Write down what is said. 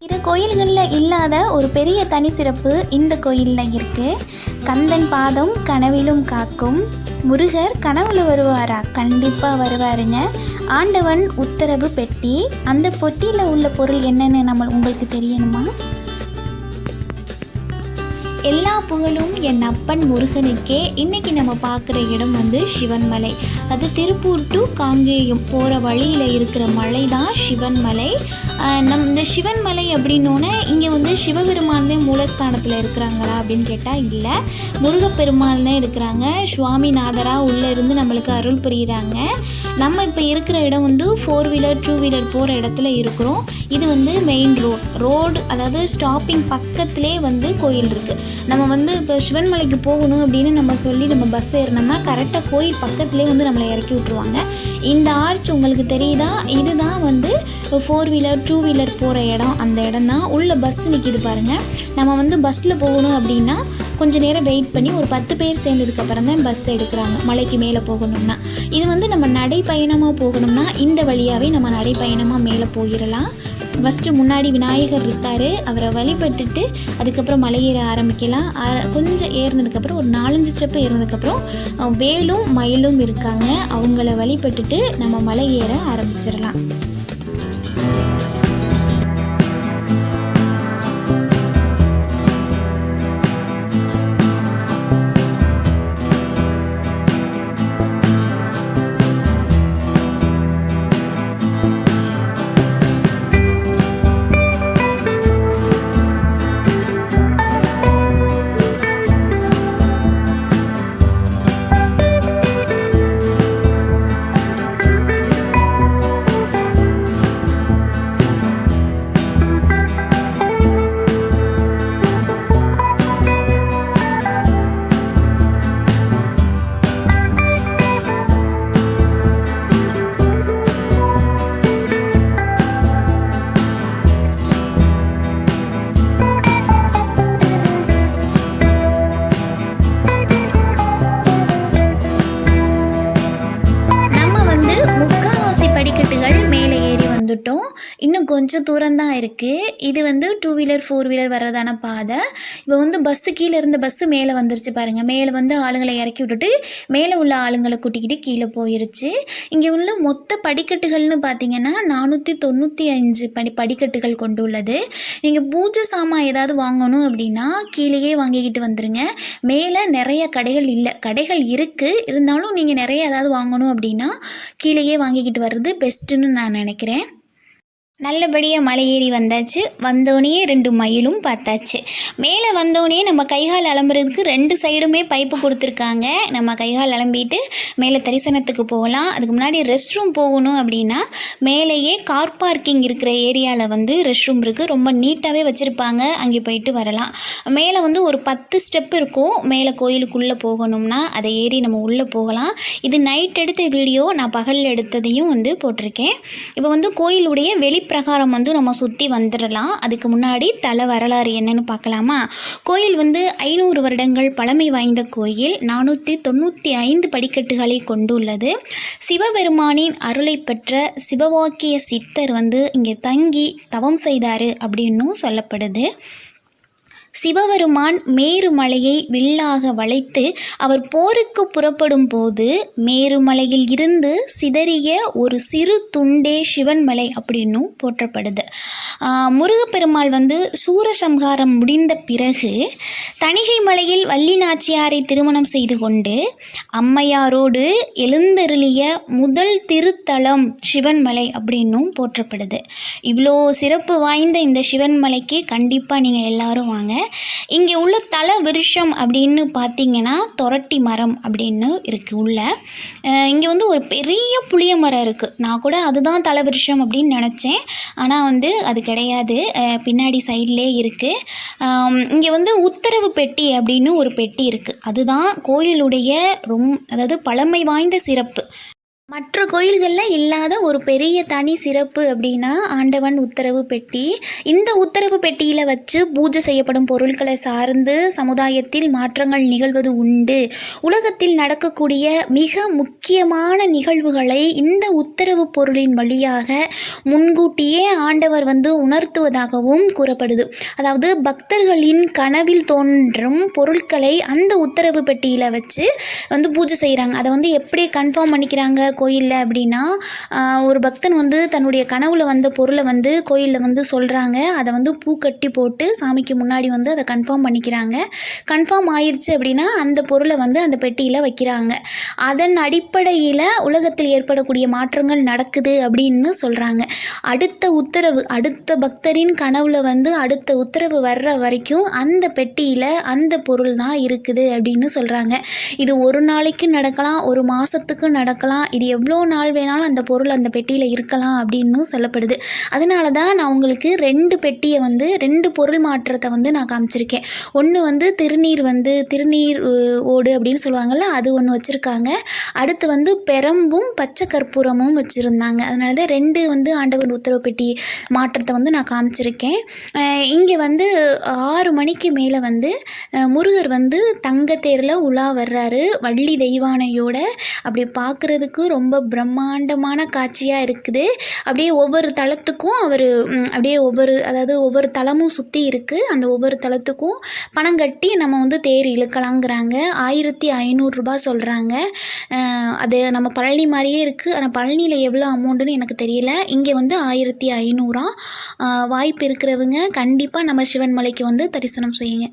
பிற கோயில்களில் இல்லாத ஒரு பெரிய தனி சிறப்பு இந்த கோயிலில் இருக்குது கந்தன் பாதம் கனவிலும் காக்கும். முருகர் கனவுல வருவாரா? கண்டிப்பாக வருவாருங்க. ஆண்டவன் உத்தரவு பெட்டி. அந்த பொட்டியில் உள்ள பொருள் என்னென்னு நம்ம உங்களுக்கு தெரியணுமா? எல்லா புகழும் என் அப்பன் முருகனுக்கே. இன்னைக்கு நம்ம பார்க்குற இடம் வந்து சிவன்மலை. அது திருப்பூர் டு காங்கேயம். போகிற வழியில் இருக்கிற மலை தான் சிவன்மலை நம் இந்த சிவன்மலை அப்படின்னோன்னே இங்கே வந்து சிவபெருமானே மூலஸ்தானத்தில் இருக்கிறாங்களா அப்படின்னு கேட்டால் இல்லை. முருகப்பெருமாள் தான் இருக்கிறாங்க. சுவாமிநாதராக உள்ளே இருந்து நம்மளுக்கு அருள் புரியுறாங்க. நம்ம இப்போ இருக்கிற இடம் வந்து ஃபோர் வீலர் டூ வீலர் போகிற இடத்துல இருக்கிறோம். இது வந்து மெயின் ரோட் ரோடு அதாவது ஸ்டாப்பிங் பக்கத்திலே வந்து கோயில் இருக்குது நம்ம வந்து இப்போ சிவன்மலைக்கு போகணும் அப்படின்னு நம்ம சொல்லி நம்ம பஸ் ஏறினோம்னா கரெக்டாக கோயில் பக்கத்துலேயே வந்து நம்மளை இறக்கி விட்ருவாங்க இந்த ஆர்ச் உங்களுக்கு தெரியுதா? இதுதான் வந்து ஃபோர் வீலர் டூ வீலர் போகிற இடம். அந்த இடம் தான் உள்ள பஸ் நிற்கிது பாருங்கள் நம்ம வந்து பஸ்ஸில் போகணும் அப்படின்னா கொஞ்சம் நேரம் வெயிட் பண்ணி ஒரு பத்து பேர் சேர்ந்ததுக்கப்புறம் தான் பஸ் எடுக்கிறாங்க. மலைக்கு மேலே போகணும்னா. இது வந்து நம்ம நடைப்பயணமாக போகணும்னா இந்த வழியாகவே நம்ம நடைப்பயணமாக மேலே போயிடலாம் ஃபஸ்ட்டு முன்னாடி விநாயகர் இருக்கார். அவரை வழிபட்டுட்டு அதுக்கப்புறம் மலை ஏற ஆரம்பிக்கலாம் கொஞ்சம் ஏறினதுக்கப்புறம் ஒரு நாலஞ்சு ஸ்டெப்பு ஏறினதுக்கப்புறம் வேலும் மயிலும் இருக்காங்க. அவங்கள வழிபட்டுட்டு நம்ம மலை ஏற ஆரம்பிச்சிடலாம். வந்துட்டோம். இன்னும் கொஞ்சம் தூரம் தான் இருக்குது இது வந்து டூ வீலர் ஃபோர் வீலர் வர்றதான பாதை. இப்போ வந்து பஸ்ஸு கீழே இருந்த பஸ்ஸு மேலே வந்துருச்சு பாருங்கள் மேலே வந்து ஆளுங்களை இறக்கி விட்டுட்டு மேலே உள்ள ஆளுங்களை கூட்டிக்கிட்டு கீழே போயிருச்சு. இங்கே உள்ள மொத்த படிக்கட்டுகள்னு பார்த்தீங்கன்னா நானூற்றி தொண்ணூற்றி அஞ்சு படி படிக்கட்டுகள் கொண்டுள்ளது நீங்கள் பூஜை சாமான் ஏதாவது வாங்கணும் அப்படின்னா கீழேயே வாங்கிக்கிட்டு வந்துருங்க. மேலே நிறைய கடைகள் இல்லை கடைகள் இருக்குது இருந்தாலும் நீங்கள் நிறைய ஏதாவது வாங்கணும் அப்படின்னா கீழேயே வாங்கிக்கிட்டு வர்றது பெஸ்ட்டுன்னு நான் நினைக்கிறேன். நல்லபடியாக மலை ஏறி வந்தாச்சு. வந்தோடனே ரெண்டு மயிலும் பார்த்தாச்சு. மேலே வந்தோடனே நம்ம கைகால் அலம்புறதுக்கு ரெண்டு சைடுமே பைப்பு கொடுத்துருக்காங்க. நம்ம கைகால் அலம்பிட்டு மேலே தரிசனத்துக்கு போகலாம். அதுக்கு முன்னாடி ரெஸ்ட் ரூம் போகணும் அப்படின்னா மேலேயே கார் பார்க்கிங் இருக்கிற ஏரியாவில் வந்து ரெஸ்ட் ரூம் இருக்குது ரொம்ப நீட்டாகவே வச்சுருப்பாங்க. அங்கே போயிட்டு வரலாம். மேலே வந்து ஒரு பத்து ஸ்டெப் இருக்கும். மேலே கோயிலுக்குள்ளே போகணும்னா அதை ஏறி நம்ம உள்ளே போகலாம். இது நைட் எடுத்த வீடியோ நான் பகலில் எடுத்ததையும் வந்து போட்டிருக்கேன். இப்போ வந்து கோயிலுடைய வெளி பிரகாரம் வந்து நம்ம சுற்றி வந்துடலாம் அதுக்கு முன்னாடி தல வரலாறு என்னன்னு பார்க்கலாமா? கோயில் வந்து ஐநூறு வருடங்கள் பழமை வாய்ந்த கோயில். நானூற்றி தொண்ணூற்றி ஐந்து படிக்கட்டுகளை கொண்டுள்ளது. சிவபெருமானின் அருளை பெற்ற சிவவாக்கிய சித்தர் வந்து இங்கே தங்கி தவம் செய்தார் அப்படின்னும் சொல்லப்படுது. சிவபெருமான் மேருமலையை வில்லாக வளைத்து அவர் போருக்கு புறப்படும் போது மேருமலையில் இருந்து சிதறிய ஒரு சிறு துண்டே சிவன்மலை அப்படின்னும் போற்றப்படுது. முருகப்பெருமாள் வந்து சூரசம்ஹாரம் முடிந்த பிறகு தணிகை மலையில் வள்ளி நாச்சியாரை திருமணம் செய்து கொண்டு அம்மையாரோடு எழுந்தருளிய முதல் திருத்தலம் சிவன்மலை அப்படின்னும் போற்றப்படுது. இவ்வளோ சிறப்பு வாய்ந்த இந்த சிவன்மலைக்கு கண்டிப்பாக நீங்கள் எல்லாரும் வாங்க. இங்கே உள்ள தல விருஷம் அப்படின்னு பார்த்தீங்கன்னா தொரட்டி மரம் அப்படின்னு இருக்குது உள்ள. இங்கே வந்து ஒரு பெரிய புளிய மரம் இருக்குது நான் கூட அதுதான் தல விருஷம் அப்படின்னு நினச்சேன். ஆனால் வந்து அது கிடையாது. பின்னாடி சைட்லேயே இருக்குது இங்கே வந்து உத்தரவு பெட்டி அப்படின்னு ஒரு பெட்டி இருக்குது அதுதான் கோயிலுடைய ரொம் அதாவது பழமை வாய்ந்த சிறப்பு. மற்ற கோயில்களில் இல்லாத ஒரு பெரிய தனி சிறப்பு அப்படின்னா ஆண்டவன் உத்தரவு பெட்டி. இந்த உத்தரவு பெட்டியில் வச்சு பூஜை செய்யப்படும் பொருட்களை சார்ந்து சமுதாயத்தில் மாற்றங்கள் நிகழ்வது உண்டு. உலகத்தில் நடக்கக்கூடிய மிக முக்கியமான நிகழ்வுகளை இந்த உத்தரவு பொருளின் வழியாக முன்கூட்டியே ஆண்டவர் வந்து உணர்த்துவதாகவும் கூறப்படுது. அதாவது பக்தர்களின் கனவில் தோன்றும் பொருட்களை அந்த உத்தரவு பெட்டியில் வச்சு வந்து பூஜை செய்கிறாங்க அதை வந்து எப்படி கன்ஃபார்ம் பண்ணிக்கிறாங்க கோயிலில் அப்படின்னா ஒரு பக்தன் வந்து தன்னுடைய கனவுல வந்த பொருளை வந்து கோயிலில் வந்து சொல்கிறாங்க அதை வந்து பூ கட்டி போட்டு சாமிக்கு முன்னாடி வந்து அதை கன்ஃபார்ம் பண்ணிக்கிறாங்க. கன்ஃபார்ம் ஆயிடுச்சு அப்படின்னா அந்த பொருளை வந்து அந்த பெட்டியில் வைக்கிறாங்க. அதன் அடிப்படையில் உலகத்தில் ஏற்படக்கூடிய மாற்றங்கள் நடக்குது அப்படின்னு சொல்கிறாங்க அடுத்த உத்தரவு அடுத்த பக்தரின் கனவுல வந்து அடுத்த உத்தரவு வர்ற வரைக்கும் அந்த பெட்டியில் அந்த பொருள் தான் இருக்குது அப்படின்னு சொல்கிறாங்க இது ஒரு நாளைக்கு நடக்கலாம் ஒரு மாதத்துக்கு நடக்கலாம் இது எவ்வளோ நாள் வேணாலும் அந்த பொருள் அந்த பெட்டியில் இருக்கலாம் அப்படின்னு சொல்லப்படுது. அதனால தான் நான் உங்களுக்கு ரெண்டு பெட்டியை வந்து ரெண்டு பொருள் மாற்றத்தை வந்து நான் காமிச்சிருக்கேன். ஒன்று வந்து திருநீர் வந்து திருநீர் ஓடு அப்படின்னு சொல்லுவாங்கள்ல அது ஒன்று வச்சுருக்காங்க. அடுத்து வந்து பெரம்பும் பச்சை கற்பூரமும் வச்சுருந்தாங்க. அதனால தான் ரெண்டு வந்து ஆண்டவர் உத்தரவு பெட்டி மாற்றத்தை வந்து நான் காமிச்சிருக்கேன். இங்கே வந்து ஆறு மணிக்கு மேலே வந்து முருகர் வந்து தங்கத்தேரில் உலா வர்றாரு. வள்ளி தெய்வானையோட அப்படி பார்க்குறதுக்கு ரொம்ப பிரம்மாண்டமான காட்சியாக இருக்குது. அப்படியே ஒவ்வொரு தளத்துக்கும் அவர் அப்படியே ஒவ்வொரு அதாவது ஒவ்வொரு தளமும் சுற்றி இருக்குது அந்த ஒவ்வொரு தளத்துக்கும் பணம் கட்டி நம்ம வந்து தேர் இழுக்கலாங்கிறாங்க. ஆயிரத்தி ஐநூறுரூபா சொல்கிறாங்க அது நம்ம பழனி மாதிரியே இருக்குது ஆனால் பழனியில் எவ்வளோ அமௌண்ட்டுன்னு எனக்கு தெரியல. இங்கே வந்து ஆயிரத்தி ஐநூறா. வாய்ப்பு இருக்கிறவங்க கண்டிப்பாக நம்ம சிவன் மலைக்கு வந்து தரிசனம் செய்யுங்க.